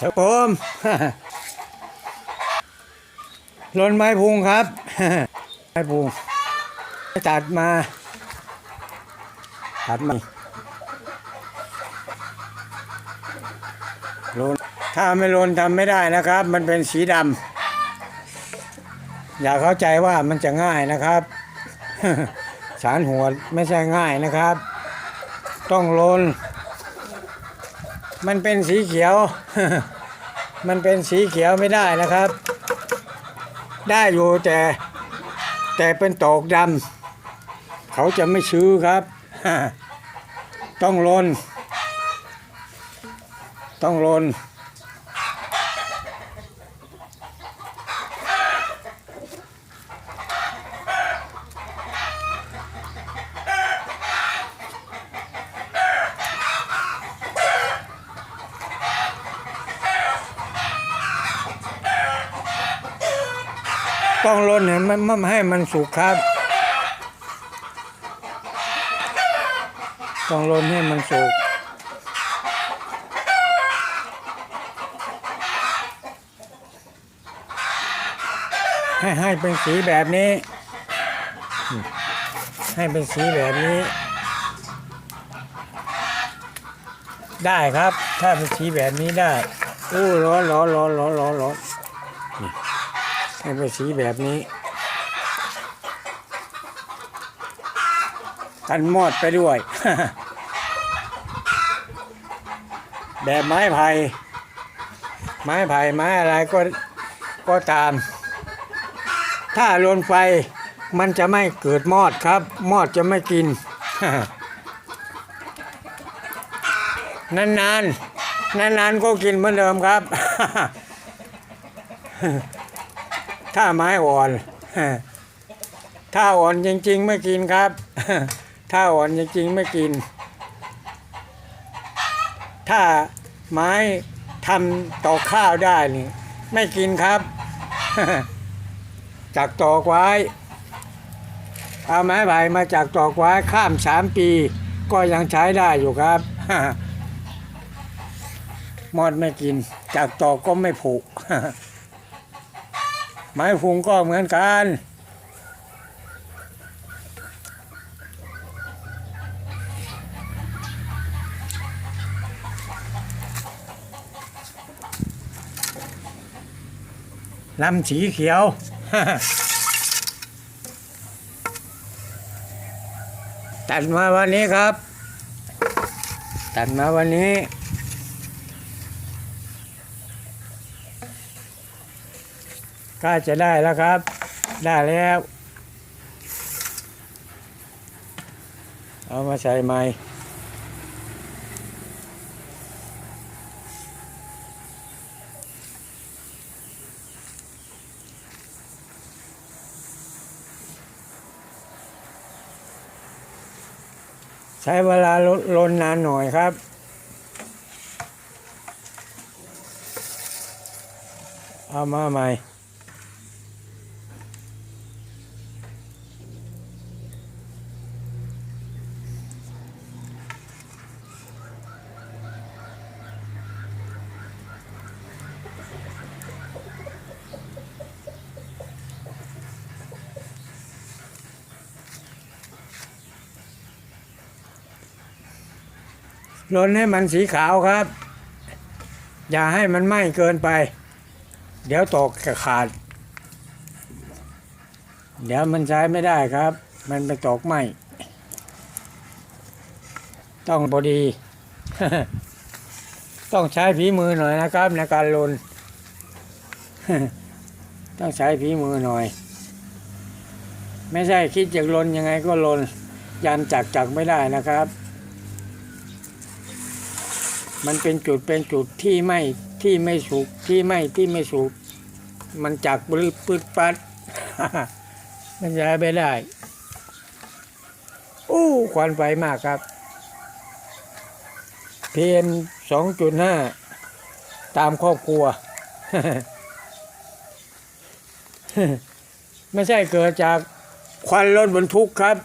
สผมลนไม้พุงครับ ไม้พุงตัดมา ตัดมาลนถ้าไม่ลนทำไม่ได้นะครับ มันเป็นสีดำอย่าเข้าใจว่ามันจะง่ายนะครับสารหัวไม่ใช่ง่ายนะครับ ต้องลน มันเป็นสีเขียว มันเป็นสีเขียวไม่ได้นะครับ ได้อยู่แต่แต่เป็นตกดำเขาจะไม่ซื้อครับ ต้องลน ต้องลน ต้องลนให้มันมันให้มันสุกครับ ต้องลนให้มันสุกให้ให้เป็นสีแบบนี้ ให้เป็นสีแบบนี้ ได้ครับ ถ้าเป็นสีแบบนี้ได้อู้ร้อนร้อนร้อนร้อนร้อน ให้เป็นสีแบบนี้กันมอดไปด้วย แบบไม้ไผ่ไม้ไผ่ไม้อะไรก็ก็ตาม ถ้าลนไฟมันจะไม่เกิดมอดครับ มอดจะไม่กิน นานๆนานๆก็กินเหมือนเดิมครับ ถ้าไม้อ่อนถ้าอ่อนจริง ๆ ไม่กินครับ ถ้าอ่อนจริง ๆ ไม่กิน ถ้าไม้ทำต่อข้าวได้นี่ ไม่กินครับ จากตอกไว้ เอาไม้ไผ่มาจากตอกไว้ข้ามสามปี ก็ยังใช้ได้อยู่ครับมอดไม่กิน จากตอกก็ไม่ผุ ไม้ฟุงก็เหมือนกัน ลำสีเขียวตัดมาวันนี้ครับ ตัดมาวันนี้ ก็จะได้แล้วครับ ได้แล้ว เอามาใส่ใหม่ใช้เวลาลลนนานหน่อยครับ เอามาใหม่ ลนให้มันสีขาวครับ อย่าให้มันไหม้เกินไป เดี๋ยวตกกระขาด เดี๋ยวมันใช้ไม่ได้ครับ มันไปตกไหม้ต้องพอดี ต้องใช้ฝีมือหน่อยนะครับ ในการลนต้องใช้ฝีมือหน่อย ไม่ใช่คิดจะลนยังไงก็ลนยันจักจักไม่ได้นะครับ มันเป็นจุดเป็นจุดที่ไม่ที่ไม่สุกที่ไม่ที่ไม่สุกมันจักปลืดปืดปัดมันย้ายไปได้อู้ควันไฟมากครับเพียนสองจุดห้าตามครอบครัว ไม่ใช่เกิดจากควันรถบรรทุกครับ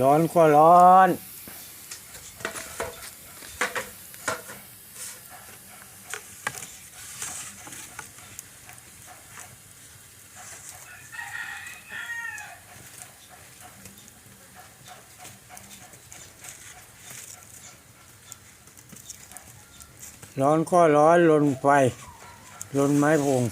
ร้อนก็ร้อน ร้อนก็ร้อนลนไฟลนไม้พง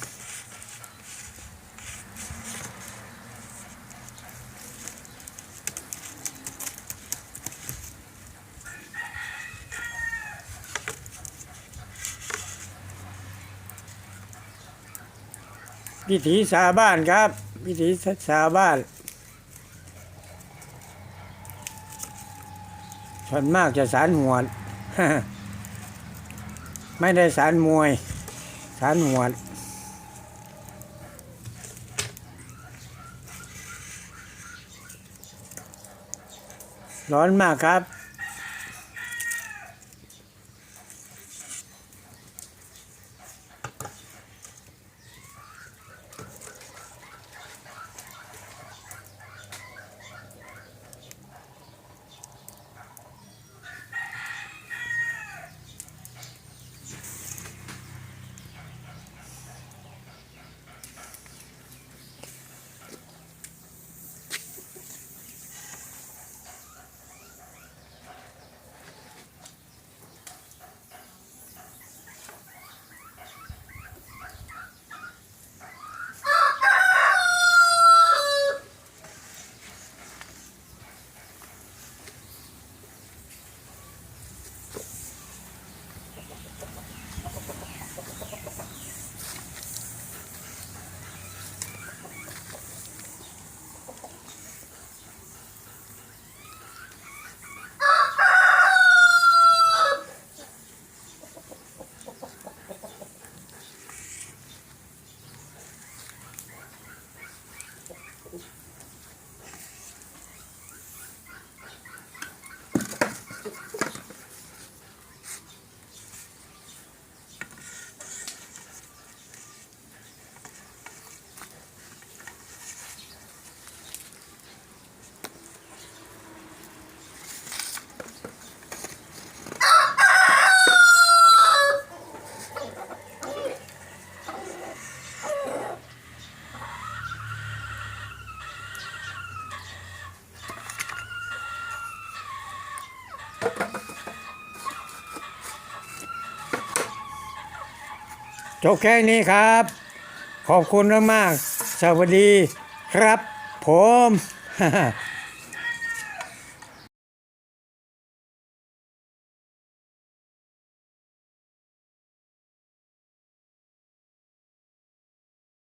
วิถีชาวบ้านครับ วิถีชาวบ้านส่วนมากจะสารหวดไม่ได้สารมวย สารหวดร้อนมากครับ จบแค่นี้ครับ ขอบคุณมากๆสวัสดีครับผม